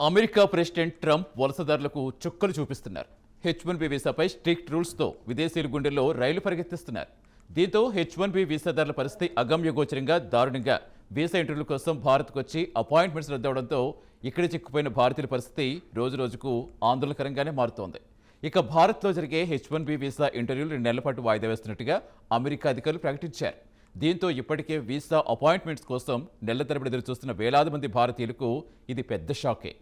America president Trump వలసదారులకు చుక్కలు చూపిస్తున్నారు. హెచ్ వన్ బి వీసాపై స్ట్రిక్ట్ రూల్స్తో విదేశీయుల గుండెల్లో రైలు పరిగెత్తిస్తున్నారు. దీంతో హెచ్ వన్ బి వీసాదారుల పరిస్థితి అగమ్యగోచరంగా దారుణంగా. వీసా ఇంటర్వ్యూల కోసం భారత్కు వచ్చి అపాయింట్మెంట్స్ రద్దవడంతో ఇక్కడ చిక్కుపోయిన భారతీయుల పరిస్థితి రోజు రోజుకు ఆందోళనకరంగానే మారుతోంది. ఇక భారత్లో జరిగే హెచ్ వన్ బి వీసా ఇంటర్వ్యూలు రెండు నెలల పాటు వాయిదా వేస్తున్నట్టుగా అమెరికా అధికారులు ప్రకటించారు. దీంతో ఇప్పటికే వీసా అపాయింట్మెంట్స్ కోసం నెల తరబడి ఎదురుచూస్తున్న వేలాది మంది భారతీయులకు ఇది పెద్ద షాకే.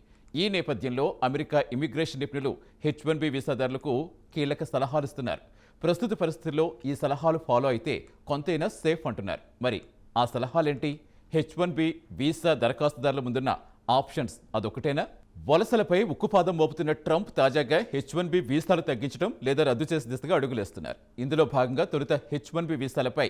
ఈ నేపథ్యంలో అమెరికా ఇమిగ్రేషన్ నిపుణులు హెచ్ వన్ బి వీసాదారులకు కీలక సలహాలు ఇస్తున్నారు. ప్రస్తుత పరిస్థితుల్లో ఈ సలహాలు ఫాలో అయితే కొంతైనా సేఫ్ అంటున్నారు. మరి ఆ సలహాలేంటి? హెచ్ వన్ బి వీసా దరఖాస్తుదారుల ముందున్న ఆప్షన్స్ అదొకటేనా? వలసలపై ఉక్కుపాదం మోపుతున్న ట్రంప్ తాజాగా హెచ్ వన్ బి వీసాలు తగ్గించడం లేదా రద్దు చేసే దిశగా అడుగులేస్తున్నారు. ఇందులో భాగంగా తొలుత హెచ్ వన్ బి వీసాలపై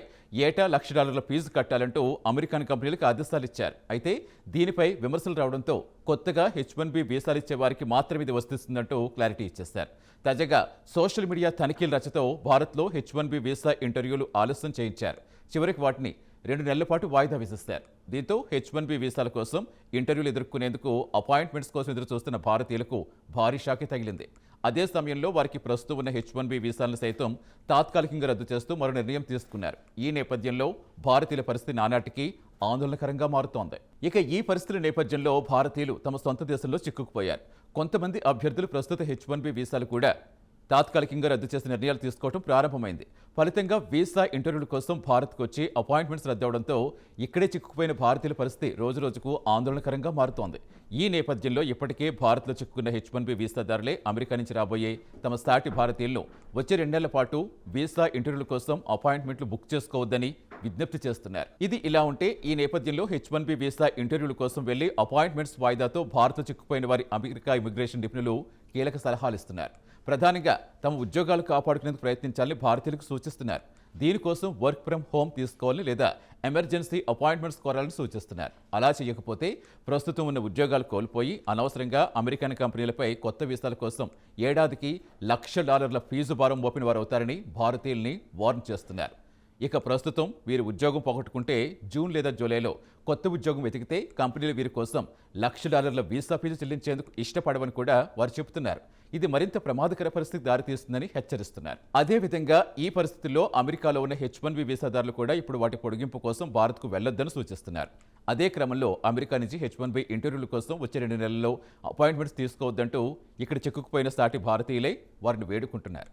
ఏటా లక్ష డాలర్ల ఫీజు కట్టాలంటూ అమెరికన్ కంపెనీలకు ఆదేశాలు ఇచ్చారు. అయితే దీనిపై విమర్శలు రావడంతో కొత్తగా హెచ్ వన్ బి వీసాలు ఇచ్చే వారికి మాత్రమే ఇది వర్తిస్తుందంటూ క్లారిటీ ఇచ్చేశారు. తాజాగా సోషల్ మీడియా తనిఖీల రచతో భారత్లో హెచ్ వన్ బి వీసా ఇంటర్వ్యూలు ఆలస్యం చేయించారు. చివరికి వాటిని రెండు నెలల పాటు వాయిదా వేసేస్తారు. దీంతో హెచ్ వన్ బి వీసాల కోసం ఇంటర్వ్యూలు ఎదుర్కొనేందుకు అపాయింట్మెంట్స్ కోసం ఎదురు చూస్తున్న భారతీయులకు భారీ షాకే తగిలింది. అదే సమయంలో వారికి ప్రస్తుతం ఉన్న హెచ్ వన్ బి వీసాలను సైతం తాత్కాలికంగా రద్దు చేస్తూ మరో నిర్ణయం తీసుకున్నారు. ఈ నేపథ్యంలో భారతీయుల పరిస్థితి నానాటికి ఆందోళనకరంగా మారుతోంది. ఇక ఈ పరిస్థితుల నేపథ్యంలో భారతీయులు తమ సొంత దేశంలో చిక్కుకుపోయారు. కొంతమంది అభ్యర్థులు ప్రస్తుత హెచ్ వన్ బి వీసాలు కూడా తాత్కాలికంగా రద్దు చేసిన నిర్ణయాలు తీసుకోవడం ప్రారంభమైంది. ఫలితంగా వీసా ఇంటర్వ్యూల కోసం భారత్కు వచ్చి అపాయింట్మెంట్స్ రద్దవడంతో ఇక్కడే చిక్కుకుపోయిన భారతీయుల పరిస్థితి రోజురోజుకు ఆందోళనకరంగా మారుతోంది. ఈ నేపథ్యంలో ఇప్పటికే భారత్లో చిక్కుకున్న హెచ్ వన్ బి వీసాదారులే అమెరికా నుంచి రాబోయే తమ సాటి భారతీయులను వచ్చే రెండేళ్ళ పాటు వీసా ఇంటర్వ్యూల కోసం అపాయింట్మెంట్లు బుక్ చేసుకోవద్దని విజ్ఞప్తి చేస్తున్నారు. ఇది ఇలా ఉంటే ఈ నేపథ్యంలో హెచ్ వన్ బి వీసా ఇంటర్వ్యూల కోసం వెళ్ళి అపాయింట్మెంట్స్ వాయిదాతో భారత్ చిక్కుపోయిన వారి అమెరికా ఇమిగ్రేషన్ నిపుణులు కీలక సలహాలు ఇస్తున్నారు. ప్రధానంగా తమ ఉద్యోగాలు కాపాడుకునేందుకు ప్రయత్నించాలని భారతీయులకు సూచిస్తున్నారు. దీనికోసం వర్క్ ఫ్రమ్ హోమ్ తీసుకోవాలని లేదా ఎమర్జెన్సీ అపాయింట్మెంట్స్ కోరాలని సూచిస్తున్నారు. అలా చేయకపోతే ప్రస్తుతం ఉన్న ఉద్యోగాలు కోల్పోయి అనవసరంగా అమెరికన్ కంపెనీలపై కొత్త వీసాల కోసం ఏడాదికి లక్ష డాలర్ల ఫీజు భారం మోపిన వారు అవుతారని భారతీయుల్ని వార్న్ చేస్తున్నారు. ఇక ప్రస్తుతం వీరు ఉద్యోగం పోగొట్టుకుంటే జూన్ లేదా జూలైలో కొత్త ఉద్యోగం వెతికితే కంపెనీలు వీరి కోసం లక్ష డాలర్ల వీసా ఫీజు చెల్లించేందుకు ఇష్టపడవని కూడా వారు చెబుతున్నారు. ఇది మరింత ప్రమాదకర పరిస్థితి దారితీస్తుందని హెచ్చరిస్తున్నారు. అదేవిధంగా ఈ పరిస్థితుల్లో అమెరికాలో ఉన్న హెచ్ వన్ బి వీసాదారులు కూడా ఇప్పుడు వాటి పొడిగింపు కోసం భారత్కు వెళ్ళొద్దని సూచిస్తున్నారు. అదే క్రమంలో అమెరికా నుంచి హెచ్ వన్ బి ఇంటర్వ్యూల కోసం వచ్చే రెండు నెలల్లో అపాయింట్మెంట్స్ తీసుకోవద్దంటూ ఇక్కడ చిక్కుకుపోయిన సాటి భారతీయులే వారిని వేడుకుంటున్నారు.